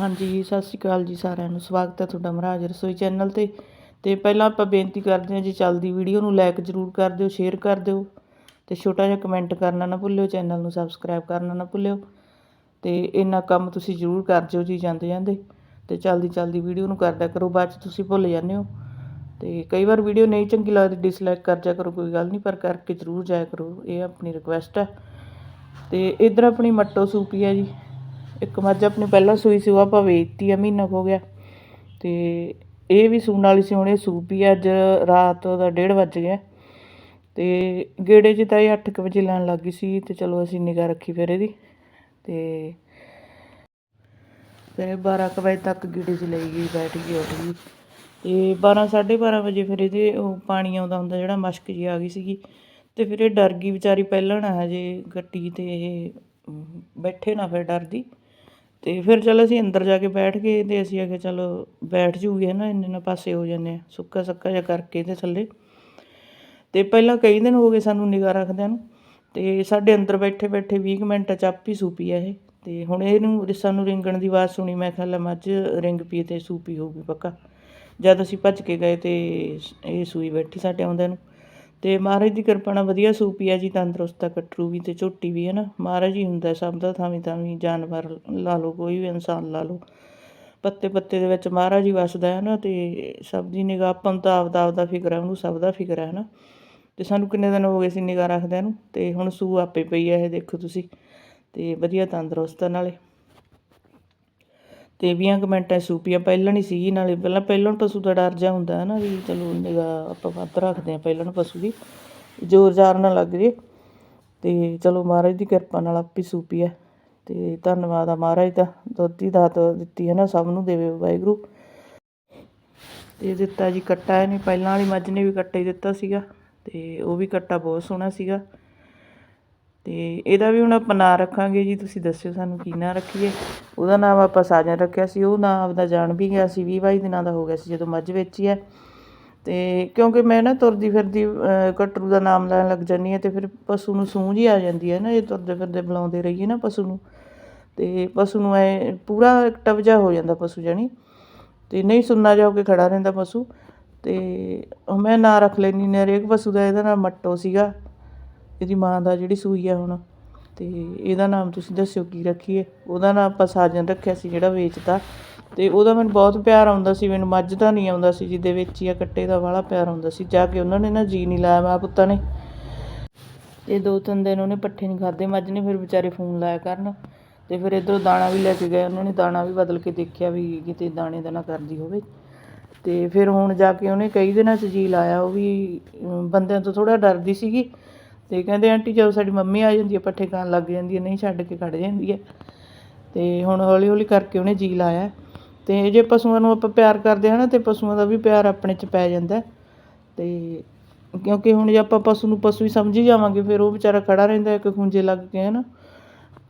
ਹਾਂਜੀ, ਸਤਿ ਸ਼੍ਰੀ ਅਕਾਲ ਜੀ ਸਾਰਿਆਂ ਨੂੰ। ਸਵਾਗਤ ਹੈ ਤੁਹਾਡਾ ਮਹਾਰਾਜ ਰਸੋਈ ਚੈਨਲ ਤੇ। ਤੇ ਪਹਿਲਾਂ ਆਪਾਂ ਬੇਨਤੀ ਕਰਦੇ ਹਾਂ ਜੀ, ਚੱਲਦੀ ਵੀਡੀਓ ਨੂੰ ਲਾਈਕ ਜ਼ਰੂਰ ਕਰ ਦਿਓ ਸ਼ੇਅਰ ਕਰ ਦਿਓ। ਤੇ ਛੋਟਾ ਜਿਹਾ ਕਮੈਂਟ ਕਰਨਾ ਨਾ ਭੁੱਲਿਓ, ਚੈਨਲ ਨੂੰ ਸਬਸਕ੍ਰਾਈਬ ਕਰਨਾ ਨਾ ਭੁੱਲਿਓ। ਤੇ ਇੰਨਾ ਕੰਮ ਤੁਸੀਂ ਜ਼ਰੂਰ ਕਰ ਜਿਓ ਜੀ, ਜਾਂਦੇ ਜਾਂਦੇ। ਤੇ ਚੱਲਦੀ ਚੱਲਦੀ ਵੀਡੀਓ ਨੂੰ ਕਰਦਿਆ ਕਰੋ, ਬਾਅਦ ਚ ਤੁਸੀਂ ਭੁੱਲ ਜਾਂਦੇ ਹੋ। ਤੇ ਕਈ ਵਾਰ ਵੀਡੀਓ ਨਹੀਂ ਚੰਗੀ ਲੱਗਦੀ ਡਿਸਲਾਈਕ ਕਰ ਜਾ ਕਰੋ, ਕੋਈ ਗੱਲ ਨਹੀਂ, ਪਰ ਕਰਕੇ ਜ਼ਰੂਰ ਜਾਇਆ ਕਰੋ, ਇਹ ਆਪਣੀ ਰਿਕੁਐਸਟ ਹੈ। ਤੇ ਇਧਰ ਆਪਣੀ ਮੱਟੋ ਸੂਪੀ ਹੈ ਜੀ। ਇੱਕ ਮੱਝ ਆਪਣੀ ਪਹਿਲਾਂ ਸੂਈ ਸੀ ਉਹ ਆਪਾਂ ਵੇਚਤੀ ਆ, ਮਹੀਨਾ ਕੁ ਹੋ ਗਿਆ। ਤੇ ਇਹ ਵੀ ਸੂਣ ਵਾਲੀ ਸੀ ਹੁਣ ਇਹ ਸੂਪੀ ਆ ਅੱਜ ਰਾਤ ਦਾ 1:30 ਵੱਜ ਗਿਆ। ਤੇ ਗੇੜੇ 'ਚ ਤਾਂ ਇਹ 8 ਵਜੇ ਲੈਣ ਲੱਗ ਗਈ ਸੀ, ਤੇ ਚਲੋ ਅਸੀਂ ਨਿਗਾਹ ਰੱਖੀ ਫਿਰ ਇਹਦੀ। ਤੇ ਫਿਰ 12 ਕੁ ਵਜੇ ਤੱਕ ਗੇੜੇ 'ਚ ਲਈ ਗਈ, ਬੈਠ ਗਈ, ਉੱਠ ਗਈ। ਤੇ 12 12:30 ਵਜੇ ਫਿਰ ਇਹਦੇ ਉਹ ਪਾਣੀ ਆਉਂਦਾ ਹੁੰਦਾ, ਜਿਹੜਾ ਮਸ਼ਕ ਜੀ ਆ ਗਈ ਸੀਗੀ। ਤੇ ਫਿਰ ਇਹ ਡਰ ਗਈ ਵਿਚਾਰੀ, ਪਹਿਲਾਂ ਨਾ ਹਜੇ ਗੱਟੀ ਤੇ ਇਹ ਬੈਠੇ ਨਾ ਫਿਰ ਡਰਦੀ। ਅਤੇ ਫਿਰ ਚੱਲ ਅਸੀਂ ਅੰਦਰ ਜਾ ਕੇ ਬੈਠ ਗਏ ਅਤੇ ਅਸੀਂ ਆਖਿਆ ਚੱਲ ਬੈਠ ਜੂਗੀ ਹੈ ਨਾ ਇੰਨੇ ਨਾ ਪਾਸੇ ਹੋ ਜਾਂਦੇ ਹਾਂ ਸੁੱਕਾ ਸੱਕਾ ਜਿਹਾ ਕਰਕੇ ਇਹਦੇ ਥੱਲੇ। ਅਤੇ ਪਹਿਲਾਂ ਕਈ ਦਿਨ ਹੋ ਗਏ ਸਾਨੂੰ ਨਿਗਾਹ ਰੱਖਦਿਆਂ ਨੂੰ ਅਤੇ ਸਾਡੇ ਅੰਦਰ ਬੈਠੇ ਬੈਠੇ 20 ਕੁ ਮਿੰਟ ਚ ਆਪੀ ਸੂਪੀ ਆ ਇਹ। ਅਤੇ ਹੁਣ ਇਹਨੂੰ ਸਾਨੂੰ ਰਿੰਗਣ ਦੀ ਆਵਾਜ਼ ਸੁਣੀ, ਮੈਂ ਕਿਹਾ ਲੈ ਮੱਝ ਰਿੰਗ ਪੀ ਤੇ ਸੂਪੀ ਹੋਊਗੀ ਪੱਕਾ। ਜਦ ਅਸੀਂ ਭੱਜ ਕੇ ਗਏ ਤੇ ਇਹ ਸੂਈ ਬੈਠੀ ਸਾਡੇ ਆਉਂਦਿਆਂ ਨੂੰ। ਤੇ ਮਹਾਰਾਜ ਦੀ ਕਿਰਪਾ ਨਾਲ ਵਧੀਆ ਸੂਪੀ ਆ ਜੀ, ਤੰਦਰੁਸਤ ਆ, ਕਟਰੂ ਵੀ ਤੇ ਝੋਟੀ ਵੀ ਹੈ ਨਾ। ਮਹਾਰਾਜ ਹੀ ਹੁੰਦਾ ਸਭ ਦਾ, ਥਾਵੇਂ ਥਾਵੇਂ ਜਾਨਵਰ ਲਾ ਲਓ, ਕੋਈ ਵੀ ਇਨਸਾਨ ਲਾ ਲਓ। ਪੱਤੇ ਪੱਤੇ ਦੇ ਵਿੱਚ ਮਹਾਰਾਜ ਹੀ ਵਸਦਾ ਹੈ ਨਾ, ਤੇ ਸਭ ਦੀ ਨਿਗਾਹ ਆਪਾਂ ਨੂੰ ਤਾਂ ਆਪਦਾ ਆਪਦਾ ਫਿਕਰ ਹੈ, ਉਹਨੂੰ ਸਭ ਦਾ ਫਿਕਰ ਹੈ ਨਾ। ਤੇ ਸਾਨੂੰ ਕਿੰਨੇ ਦਿਨ ਹੋ ਗਏ ਸੀ ਨਿਗਾਹ ਰੱਖਦਿਆਂ ਨੂੰ, ਤੇ ਹੁਣ ਸੂ ਆਪੇ ਪਈ ਹੈ, ਇਹ ਦੇਖੋ ਤੁਸੀਂ। ਤੇ ਵਧੀਆ ਤੰਦਰੁਸਤ ਆ ਨਾਲੇ। ਤੇ 20 ਕੁ ਮਿੰਟਾਂ 'ਚ ਸੂਪੀਆ ਪਹਿਲਾਂ ਨਹੀਂ ਸੀਗੀ ਨਾਲੇ, ਪਹਿਲਾਂ ਪਹਿਲਾਂ ਪਸ਼ੂ ਦਾ ਡਰ ਜਾ ਹੁੰਦਾ ਹੈ ਨਾ ਵੀ ਚਲੋ ਨਿਗਾਹ ਆਪਾਂ ਵੱਧ ਰੱਖਦੇ ਆ ਪਹਿਲਾਂ ਪਸ਼ੂ ਦੀ, ਜ਼ੋਰ ਜ਼ਾਰ ਨਾ ਲੱਗ ਜੇ। ਤੇ ਚਲੋ ਮਹਾਰਾਜ ਦੀ ਕਿਰਪਾ ਨਾਲ ਆਪੀ ਸੂਪੀ ਹੈ ਤੇ ਧੰਨਵਾਦ ਆ ਮਹਾਰਾਜ ਦਾ, ਦੁੱਧ ਦੀ ਦਾਤ ਦਿੱਤੀ ਹੈ ਨਾ, ਸਭ ਨੂੰ ਦੇਵੇ ਵਾਹਿਗੁਰੂ। ਇਹ ਦਿੱਤਾ ਜੀ, ਕੱਟਾ ਇਹਨੇ, ਪਹਿਲਾਂ ਵਾਲੀ ਮੱਝ ਨੇ ਵੀ ਕੱਟਾ ਹੀ ਦਿੱਤਾ ਸੀਗਾ, ਤੇ ਉਹ ਵੀ ਕੱਟਾ ਬਹੁਤ ਸੋਹਣਾ ਸੀਗਾ। ਅਤੇ ਇਹਦਾ ਵੀ ਹੁਣ ਆਪਾਂ ਨਾਂ ਰੱਖਾਂਗੇ ਜੀ ਤੁਸੀਂ ਦੱਸਿਓ ਸਾਨੂੰ ਕੀ ਨਾਂ ਰੱਖੀਏ। ਉਹਦਾ ਨਾਮ ਆਪਾਂ ਸਾਜਨ ਰੱਖਿਆ ਸੀ ਉਹ ਨਾਂ ਆਪਦਾ ਜਾਣ ਵੀ ਗਿਆ ਸੀ ਵੀਹ ਬਾਈ ਦਿਨਾਂ ਦਾ ਹੋ ਗਿਆ ਸੀ ਜਦੋਂ ਮੱਝ ਵੇਚੀ ਹੈ। ਅਤੇ ਕਿਉਂਕਿ ਮੈਂ ਨਾ ਤੁਰਦੀ ਫਿਰਦੀ ਅਹ, ਕਟਰੂ ਦਾ ਨਾਮ ਲੈਣ ਲੱਗ ਜਾਂਦੀ ਹਾਂ ਅਤੇ ਫਿਰ ਪਸ਼ੂ ਨੂੰ ਸੂੰਝ ਹੀ ਆ ਜਾਂਦੀ ਹੈ ਨਾ ਇਹ ਤੁਰਦੇ ਫਿਰਦੇ ਬੁਲਾਉਂਦੇ ਰਹੀਏ ਨਾ ਪਸ਼ੂ ਨੂੰ। ਅਤੇ ਪਸ਼ੂ ਨੂੰ ਐ ਪੂਰਾ ਐਕਟਿਵ ਜਿਹਾ ਹੋ ਜਾਂਦਾ ਪਸ਼ੂ ਜਾਣੀ। ਅਤੇ ਨਹੀਂ ਸੁੰਨਾ ਜਾ ਹੋ ਕੇ ਖੜਾ ਰਹਿੰਦਾ ਪਸ਼ੂ। ਅਤੇ ਮੈਂ ਨਾਂ ਰੱਖ ਲੈਂਦੀ ਨੇ ਹਰੇਕ ਪਸ਼ੂ ਦਾ ਇਹਦਾ ਨਾਮ ਮੱਟੋ ਸੀਗਾ। ਇਹਦੀ ਮਾਂ ਦਾ ਜਿਹੜੀ ਸੂਈ ਆ ਹੁਣ, ਤੇ ਇਹਦਾ ਨਾਮ ਤੁਸੀਂ ਦੱਸਿਓ ਕੀ ਰੱਖੀਏ? ਉਹਦਾ ਨਾਮ ਆਪਾਂ ਸਾਜਨ ਰੱਖਿਆ ਸੀ ਜਿਹੜਾ ਵੇਚਦਾ ਤੇ ਉਹਦਾ ਮੈਨੂੰ ਬਹੁਤ ਪਿਆਰ ਆਉਂਦਾ ਸੀ, ਮੈਨੂੰ ਮੱਝ ਦਾ ਨਹੀਂ ਆਉਂਦਾ ਸੀ, ਜਿਹਦੇ ਵਿੱਚ ਹੀ ਆ ਕੱਟੇ ਦਾ ਵਾਲਾ ਪਿਆਰ ਆਉਂਦਾ ਸੀ, ਜਾ ਕੇ ਉਹਨਾਂ ਨੇ ਨਾ ਜੀ ਨਹੀਂ ਲਾਇਆ, ਮਾਂ ਪੁੱਤਾਂ ਨੇ। ਤੇ ਦੋ ਤਿੰਨ ਦਿਨ ਉਹਨੇ ਪੱਠੇ ਨਹੀਂ ਖਾਦੇ ਮੱਝ ਨੇ ਫਿਰ ਵਿਚਾਰੇ ਫੋਨ ਲਾਇਆ ਕਰਨ, ਤੇ ਫਿਰ ਇਧਰੋਂ ਦਾਣਾ ਵੀ ਲੈ ਕੇ ਗਏ, ਉਹਨਾਂ ਨੇ ਦਾਣਾ ਵੀ ਬਦਲ ਕੇ ਦੇਖਿਆ ਵੀ ਕਿਤੇ ਦਾਣੇ ਦਾ ਨਾ ਕਰਦੀ ਹੋਵੇ। ਤੇ ਫਿਰ ਹੁਣ ਜਾ ਕੇ ਉਹਨੇ ਕਈ ਦਿਨਾਂ 'ਚ ਜੀ ਲਾਇਆ, ਉਹ ਵੀ ਬੰਦਿਆਂ ਤੋਂ ਥੋੜਾ ਡਰਦੀ ਸੀਗੀ ਤੇ ਕਹਿੰਦੇ ਆਂਟੀ ਜਦੋਂ ਸਾਡੀ ਮੰਮੀ ਆ ਜਾਂਦੀ ਹੈ ਪੱਠੇ ਖਾਣ ਲੱਗ ਜਾਂਦੀ ਹੈ ਨਹੀਂ ਛੱਡ ਕੇ ਖੜ ਜਾਂਦੀ ਹੈ ਤੇ ਹੁਣ ਹੌਲੀ ਹੌਲੀ ਕਰਕੇ ਉਹਨੇ ਜੀ ਲਾਇਆ। ਤੇ ਜੇ ਪਸ਼ੂਆਂ ਨੂੰ ਆਪਾਂ ਪਿਆਰ ਕਰਦੇ ਹਾਂ ਨਾ, ਤੇ ਪਸ਼ੂਆਂ ਦਾ ਵੀ ਪਿਆਰ ਆਪਣੇ 'ਚ ਪੈ ਜਾਂਦਾ। ਹੈ। ਤੇ ਕਿਉਂਕਿ ਹੁਣ ਜੇ ਆਪਾਂ ਪਸ਼ੂ ਨੂੰ ਪਸ਼ੂ ਹੀ ਸਮਝੀ ਜਾਵਾਂਗੇ, ਫਿਰ ਉਹ ਵਿਚਾਰਾ ਖੜਾ ਰਹਿੰਦਾ ਇੱਕ ਖੁੰਝੇ ਲੱਗ ਕੇ ਹੈ ਨਾ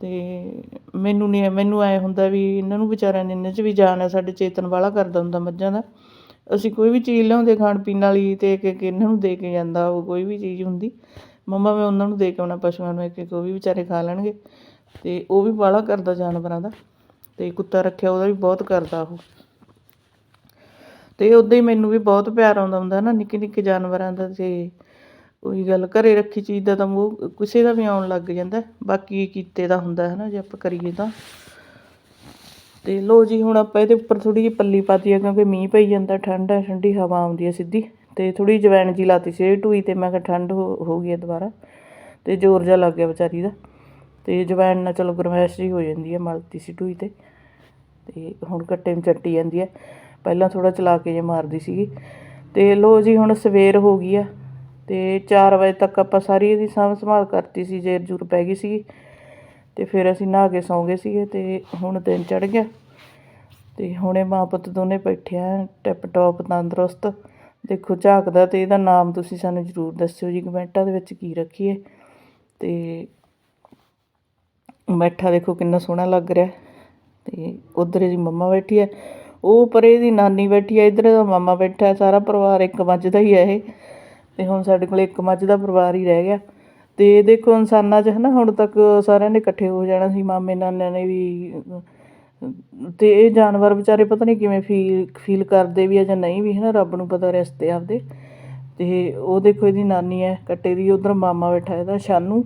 ਤੇ ਮੈਨੂੰ ਨਹੀਂ ਮੈਨੂੰ ਐ ਹੁੰਦਾ ਵੀ ਇਹਨਾਂ ਨੂੰ ਵਿਚਾਰਿਆਂ ਨੇ ਇਹਨਾਂ 'ਚ ਵੀ ਜਾਨ ਹੈ ਸਾਡੇ ਚੇਤਨ ਵਾਲਾ ਕਰਦਾ ਹੁੰਦਾ ਮੱਝਾਂ ਦਾ। ਅਸੀਂ ਕੋਈ ਵੀ ਚੀਜ਼ ਲਿਆਉਂਦੇ ਖਾਣ ਪੀਣ ਵਾਲੀ ਤੇ ਇੱਕ ਇਹਨਾਂ ਨੂੰ ਦੇ ਕੇ ਜਾਂਦਾ, ਉਹ ਕੋਈ ਵੀ ਚੀਜ਼ ਹੁੰਦੀ। ਮੰਮਾ ਮੈਂ ਉਹਨਾਂ ਨੂੰ ਦੇ ਕੇ ਆਉਣਾ, ਪਸ਼ੂਆਂ ਨੂੰ ਇੱਕ ਇੱਕ ਉਹ ਵੀ ਵਿਚਾਰੇ ਖਾ ਲੈਣਗੇ। ਤੇ ਉਹ ਵੀ ਵਾਲਾ ਕਰਦਾ ਜਾਨਵਰਾਂ ਦਾ। ਤੇ ਕੁੱਤਾ ਰੱਖਿਆ ਉਹਦਾ ਵੀ ਬਹੁਤ ਕਰਦਾ ਉਹ। ਤੇ ਉਦਾਂ ਹੀ ਮੈਨੂੰ ਵੀ ਬਹੁਤ ਪਿਆਰ ਆਉਂਦਾ ਹੁੰਦਾ ਨਾ ਨਿੱਕੇ ਨਿੱਕੇ ਜਾਨਵਰਾਂ ਦਾ ਤੇ ਉਹੀ ਗੱਲ, ਘਰੇ ਰੱਖੀ ਚੀਜ਼ ਦਾ ਤਾਂ ਮੋਹ ਕਿਸੇ ਦਾ ਵੀ ਆਉਣ ਲੱਗ ਜਾਂਦਾ। ਬਾਕੀ ਕੀਤੇ ਦਾ ਹੁੰਦਾ ਹੈ ਨਾ ਜੇ ਆਪਾਂ ਕਰੀਏ ਤਾਂ। ਤੇ ਲੋ ਜੀ, ਹੁਣ ਆਪਾਂ ਇਹਦੇ ਉੱਪਰ ਥੋੜੀ ਜਿਹੀ ਪੱਲੀ ਪਾਤੀ ਆ, ਕਿਉਂਕਿ ਮੀਂਹ ਪਈ ਜਾਂਦਾ, ਠੰਡ ਹੈ ਠੰਡੀ ਹਵਾ ਆਉਂਦੀ ਹੈ ਸਿੱਧੀ। ਤੇ ਥੋੜੀ ਜਵੈਣ ਜੀ ਲਾਤੀ ਸੀ ਇਹ ਟੂਈ ਤੇ, ਮੈਂ ਕਿਹਾ ਠੰਡ ਹੋ ਹੋ ਗਈ ਹੈ ਦੁਬਾਰਾ। ਤੇ ਜ਼ੋਰ ਜਿਹਾ ਲੱਗ ਗਿਆ ਵਿਚਾਰੀ ਦਾ। ਤੇ ਜਵੈਣ ਨਾਲ ਚਲੋ ਗਰਮੈਸ਼ ਜੀ ਹੋ ਜਾਂਦੀ ਹੈ ਮਲਤੀ ਸੀ ਟੂਈ ਤੇ। ਤੇ ਹੁਣ ਕੱਟੇ ਨੂੰ ਚੱਟੀ ਜਾਂਦੀ ਹੈ। ਪਹਿਲਾਂ ਥੋੜਾ ਚਲਾ ਕੇ ਜੇ ਮਾਰਦੀ ਸੀਗੀ। ਤੇ ਲੋ ਜੀ, ਹੁਣ ਸਵੇਰ ਹੋ ਗਈ ਆ। ਤੇ 4 ਵਜੇ ਤੱਕ ਆਪਾਂ ਸਾਰੀ ਇਹਦੀ ਸਾਂਭ ਸੰਭਾਲ ਕਰਤੀ ਸੀ, ਜੇਰ ਜੂਰ ਪੈ ਗਈ ਸੀਗੀ। ਤੇ ਫਿਰ ਅਸੀਂ ਨਹਾ ਕੇ ਸੌਂ ਗਏ ਸੀਗੇ ਤੇ ਹੁਣ ਦਿਨ ਚੜ ਗਿਆ। ਤੇ ਹੁਣੇ ਮਾਂ ਪੁੱਤ ਦੋਨੇ ਬੈਠੇ ਆ ਟਿਪ ਟੌਪ ਤੰਦਰੁਸਤ। ਦੇਖੋ ਝਾਕਦਾ ਤੇ ਇਹਦਾ ਨਾਮ ਤੁਸੀਂ ਸਾਨੂੰ ਜ਼ਰੂਰ ਦੱਸਿਓ ਜੀ ਕਮੈਂਟਾਂ ਦੇ ਵਿੱਚ ਕੀ ਰੱਖੀਏ। ਤੇ ਬੈਠਾ ਦੇਖੋ ਕਿੰਨਾ ਸੋਹਣਾ ਲੱਗ ਰਿਹਾ। ਤੇ ਉਧਰ ਇਹਦੀ ਮੰਮਾ ਬੈਠੀ ਹੈ। ਉਹ ਪਰੇ ਇਹਦੀ ਨਾਨੀ ਬੈਠੀ ਹੈ। ਇਧਰ ਦਾ ਮਾਮਾ ਬੈਠਾ ਹੈ। ਸਾਰਾ ਪਰਿਵਾਰ ਇੱਕ ਮੱਝ ਦਾ ਹੀ ਹੈ ਇਹ। ਤੇ ਹੁਣ ਸਾਡੇ ਕੋਲ ਇੱਕ ਮੱਝ ਦਾ ਪਰਿਵਾਰ ਹੀ ਰਹਿ ਗਿਆ। ਤੇ ਦੇਖੋ ਇਨਸਾਨਾਂ 'ਚ ਹਨਾ ਹੁਣ ਤੱਕ ਸਾਰਿਆਂ ਨੇ ਇਕੱਠੇ ਹੋ ਜਾਣਾ ਸੀ। ਮਾਮੇ ਨਾਨਿਆਂ ਨੇ ਵੀ ਅਤੇ ਇਹ ਜਾਨਵਰ ਵਿਚਾਰੇ ਪਤਾ ਨਹੀਂ ਕਿਵੇਂ ਫੀਲ ਫੀਲ ਕਰਦੇ ਵੀ ਆ ਜਾਂ ਨਹੀਂ ਵੀ ਹੈ ਨਾ ਰੱਬ ਨੂੰ ਪਤਾ ਰਿਸ਼ਤੇ ਆਪਦੇ। ਅਤੇ ਉਹ ਦੇਖੋ, ਇਹਦੀ ਨਾਨੀ ਹੈ, ਕੱਟੇ ਦੀ, ਉੱਧਰ ਮਾਮਾ ਬੈਠਾ ਇਹਦਾ, ਸ਼ਾਨੂ।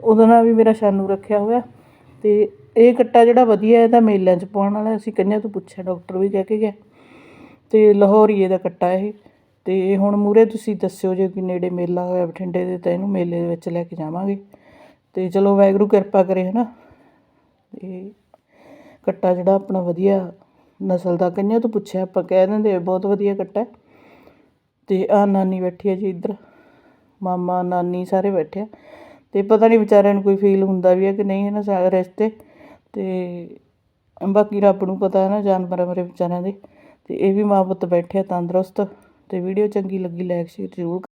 ਉਹਦਾ ਨਾਂ ਵੀ ਮੇਰਾ ਸ਼ਾਨੂ ਰੱਖਿਆ ਹੋਇਆ। ਅਤੇ ਇਹ ਕੱਟਾ ਜਿਹੜਾ ਵਧੀਆ ਇਹਦਾ ਮੇਲਿਆਂ 'ਚ ਪਾਉਣ ਵਾਲਾ ਅਸੀਂ ਕੰਨਿਆ ਤੋਂ ਪੁੱਛਿਆ, ਡਾਕਟਰ ਵੀ ਕਹਿ ਕੇ ਗਿਆ। ਅਤੇ ਲਾਹੌਰੀਏ ਦਾ ਕੱਟਾ ਇਹ। ਅਤੇ ਹੁਣ ਮੂਹਰੇ ਤੁਸੀਂ ਦੱਸਿਓ ਜੇ ਕੋਈ ਨੇੜੇ ਮੇਲਾ ਹੋਇਆ ਬਠਿੰਡੇ ਦੇ, ਤਾਂ ਇਹਨੂੰ ਮੇਲੇ ਦੇ ਵਿੱਚ ਲੈ ਕੇ ਜਾਵਾਂਗੇ। ਅਤੇ ਚਲੋ, ਵਾਹਿਗੁਰੂ ਕਿਰਪਾ ਕਰੇ ਹੈ ਨਾ ਅਤੇ ਕੱਟਾ ਜਿਹੜਾ ਆਪਣਾ ਵਧੀਆ ਨਸਲ ਦਾ, ਕਈਆਂ ਤੋਂ ਪੁੱਛਿਆ, ਆਪਾਂ ਕਹਿ ਦਿੰਦੇ ਬਹੁਤ ਵਧੀਆ ਕੱਟਾ ਹੈ। ਤੇ ਆ ਨਾਨੀ ਬੈਠੀ ਹੈ ਜੀ ਇੱਧਰ, ਮਾਮਾ, ਨਾਨੀ ਸਾਰੇ ਬੈਠੇ ਆ। ਤੇ ਪਤਾ ਨਹੀਂ ਵਿਚਾਰਿਆਂ ਨੂੰ ਕੋਈ ਫੀਲ ਹੁੰਦਾ ਵੀ ਹੈ ਕਿ ਨਹੀਂ ਇਹਨਾਂ ਸਾਰੇ ਰਿਸ਼ਤੇ। ਤੇ ਬਾਕੀ ਰੱਬ ਨੂੰ ਪਤਾ ਹੈ ਨਾ, ਜਾਨਵਰਾਂ ਮਰੇ ਵਿਚਾਰਿਆਂ ਦੇ। ਤੇ ਇਹ ਵੀ ਮਾਂ ਪੁੱਤ ਬੈਠੇ ਆ ਤੰਦਰੁਸਤ। ਤੇ ਵੀਡੀਓ ਚੰਗੀ ਲੱਗੀ ਲਾਈਕ ਸ਼ੇਅਰ ਜ਼ਰੂਰ